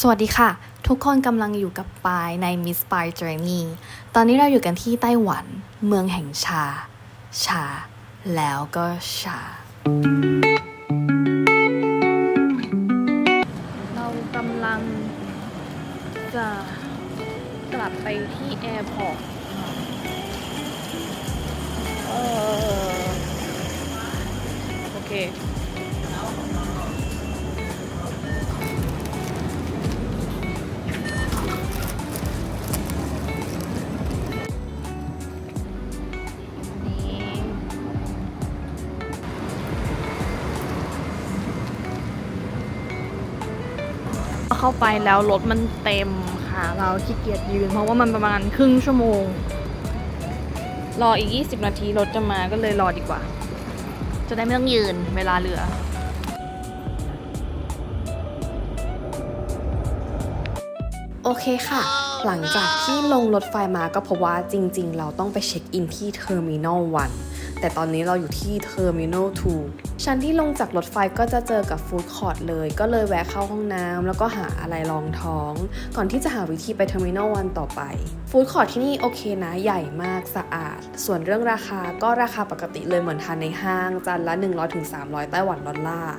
สวัสดีค่ะ ทุกคนกำลังอยู่กับปายใน Miss Pie Journey ตอนนี้เราอยู่กันที่ไต้หวัน เมืองแห่งชา ชา แล้วก็ชา เรากำลังจะกลับไปที่แอร์พอร์ตโอเค เข้าไปแล้วรถมันเต็มค่ะ เราขี้เกียจยืน เพราะว่ามันประมาณครึ่งชั่วโมง รออีก 20 นาทีรถจะมาก็เลยรอดีกว่า จะได้ไม่ต้องยืนเวลาเหลือโอเคค่ะ หลังจากที่ลงรถไฟมาก็พบว่าจริงๆ เราต้องไปเช็คอินที่เทอร์มินอล1 แต่ตอนนี้เราอยู่ที่เทอร์มินอล2ชั้นที่ลงจากรถไฟก็จะเจอกับฟู้ดคอร์ทเลย ก็เลยแวะเข้าห้องน้ำแล้วก็หาอะไรรองท้อง ก่อนที่จะหาวิธีไปเทอร์มินอล1ต่อไป ฟู้ดคอร์ทที่นี่โอเคนะ ใหญ่มากสะอาด ส่วนเรื่องราคาก็ราคาปกติเลยเหมือนทานในห้าง จานละ 100-300 ไต้หวันดอลลาร์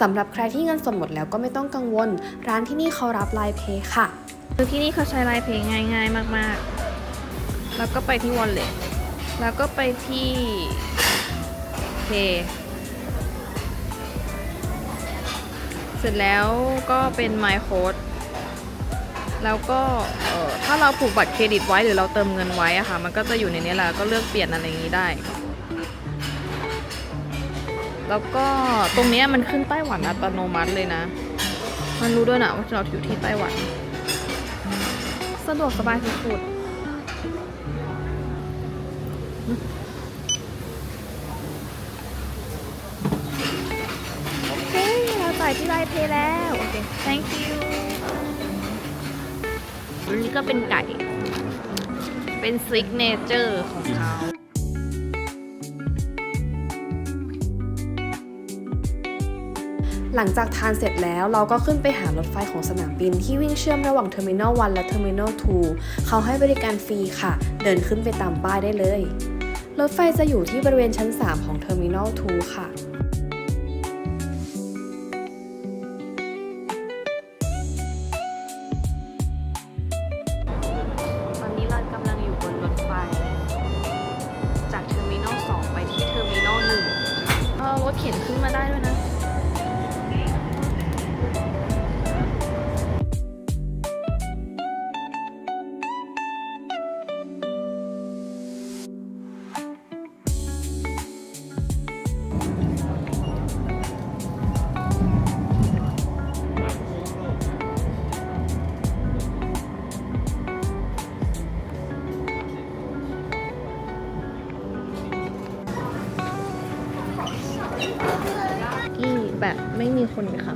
สำหรับใครที่เงินสดหมดแล้วก็ไม่ต้องกังวล ร้านที่นี่เขารับไลน์เพย์ค่ะคือที่นี่เขาใช้ไลน์เพย์ง่าย ๆ มากๆ แล้วก็ไปที่ Wallet แล้วก็ไปที่ Pay เสร็จแล้วก็เป็น My Code แล้วก็ถ้าเราผูกบัตรเครดิตไว้หรือเราเติมเงินไว้อะค่ะ มันก็จะอยู่ในนี้แหละก็เลือกเปลี่ยนอะไรอย่างนี้ได้ แล้วก็ตรงนี้มันขึ้นไต้หวันอัตโนมัติเลยนะ มันรู้ด้วยนะว่าเราอยู่ที่ไต้หวัน สะดวกสบายสุดๆ โอเค เราจ่ายที่ไลน์เพย์แล้ว โอเค thank you อันนี้ก็เป็นไก่ เป็นซิกเนเจอร์ของเขาหลังจากทานเสร็จแล้วเราก็ขึ้นไปหารถไฟของสนามบินที่วิ่งเชื่อมระหว่างเทอร์มินอล1และเทอร์มินอล2เขาให้บริการฟรีค่ะ เดินขึ้นไปตามป้ายได้เลย รถไฟจะอยู่ที่บริเวณชั้น 3 ของเทอร์มินอล2ค่ะตอนนี้เรากำลังอยู่บนรถไฟจากเทอร์มินอล2ไปที่เทอร์มินอล1เออรถเข็นขึ้นมาได้ด้วยนะ แบบไม่มีคนค่ะ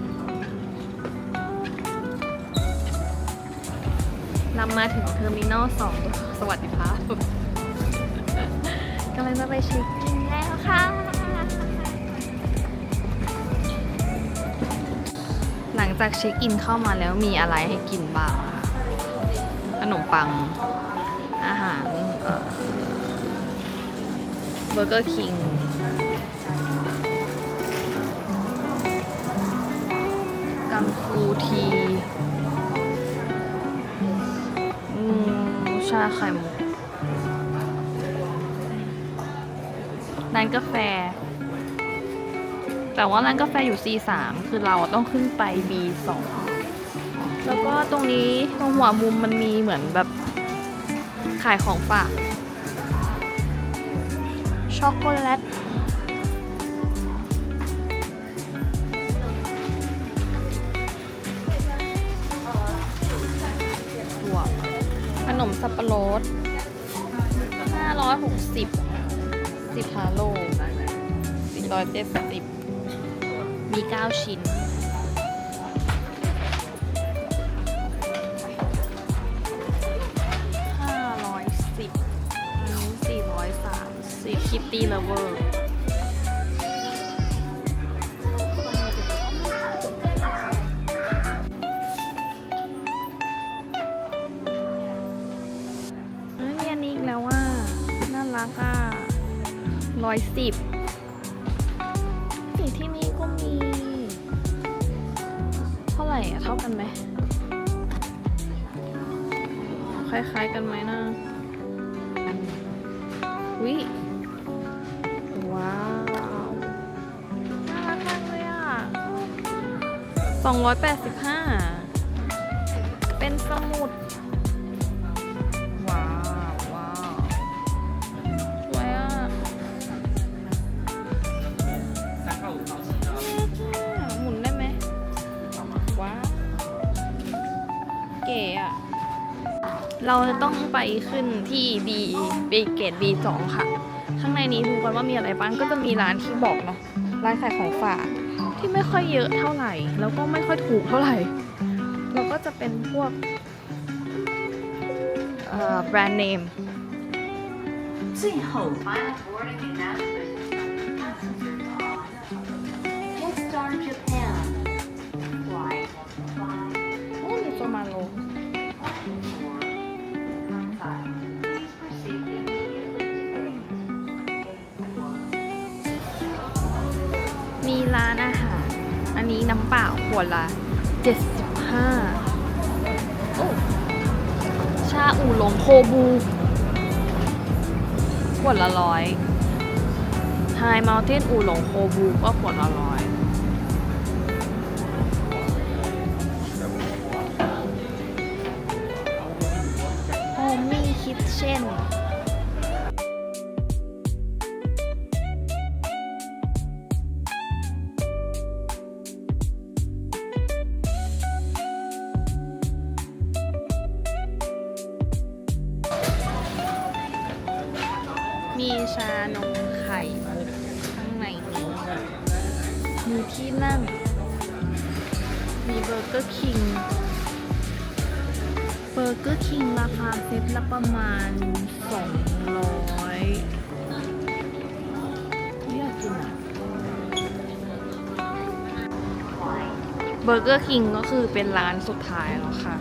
นำมาถึงเทอร์มินอลสองสวัสดีครับกำลังจะไปเช็คอินแล้วค่ะ หลังจากเช็คอินเข้ามาแล้วมีอะไรให้กินบ้างคะขนมปัง อาหารเบอร์เกอร์คิง กังฟูทีอืมชาไข่มุกร้านกาแฟ แต่ว่าร้านกาแฟอยู่ C3 คือเราต้องขึ้นไป B2 แล้วก็ตรงนี้ตรงหัวมุมมันมีเหมือนแบบขายของฝากช็อกโกแลต สับปะรด560 10ฮาโล470 มี 9 ชิ้น 510อันนี้430คลิปตี้เลเวอร์ 110สีที่นี่ก็มี เท่าไหร่อะเท่ากันไหม คล้ายๆกันไหมนะวิว้าว น่ารักมากเลยอะ 285 เป็นสมุด เราจะต้องไปขึ้นที่ B ไปเกต B2 ค่ะ ข้างในนี้ดูกันว่ามีอะไรบ้างก็จะมีร้านที่บอกเนาะร้านขายของฝากที่ไม่ค่อยเยอะเท่าไหร่ แล้วก็ไม่ค่อยถูกเท่าไหร่แล้วก็จะเป็นพวกแบรนด์เนม最后 Head น้ำเปล่าขวดละ 75โอ้ชาอู่หลงโคบู ขวดละร้อยไฮม u ลเทนอู่หลงโคบูก็ขวดละร้อยโฮมมี่คิทเช่น มีชานมไข่ข้างในนี้มีที่นั่ง มีเบอร์เกอร์คิง เบอร์เกอร์คิงราคาเซตละประมาณ 200อยากกินอะเบอร์เกอร์คิงก็คือเป็นร้านสุดท้ายแล้วค่ะ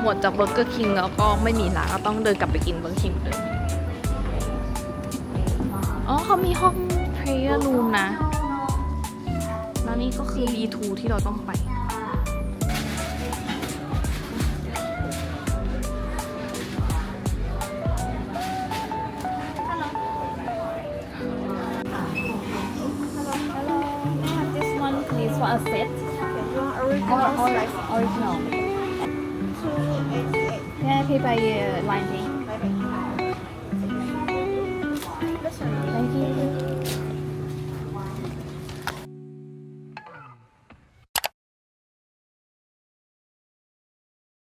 หมดจากเบอร์เกอร์คิงแล้วก็ไม่มีร้านก็ต้องเดินกลับไปกินเบอร์เกอร์คิงเลย อ๋อเขามีห้อง prayer room นะ แล้วนี่ก็คือ B2 ที่เราต้องไป Hello, I have this one please for a set. Original or original? Can I pay by uh, line pay?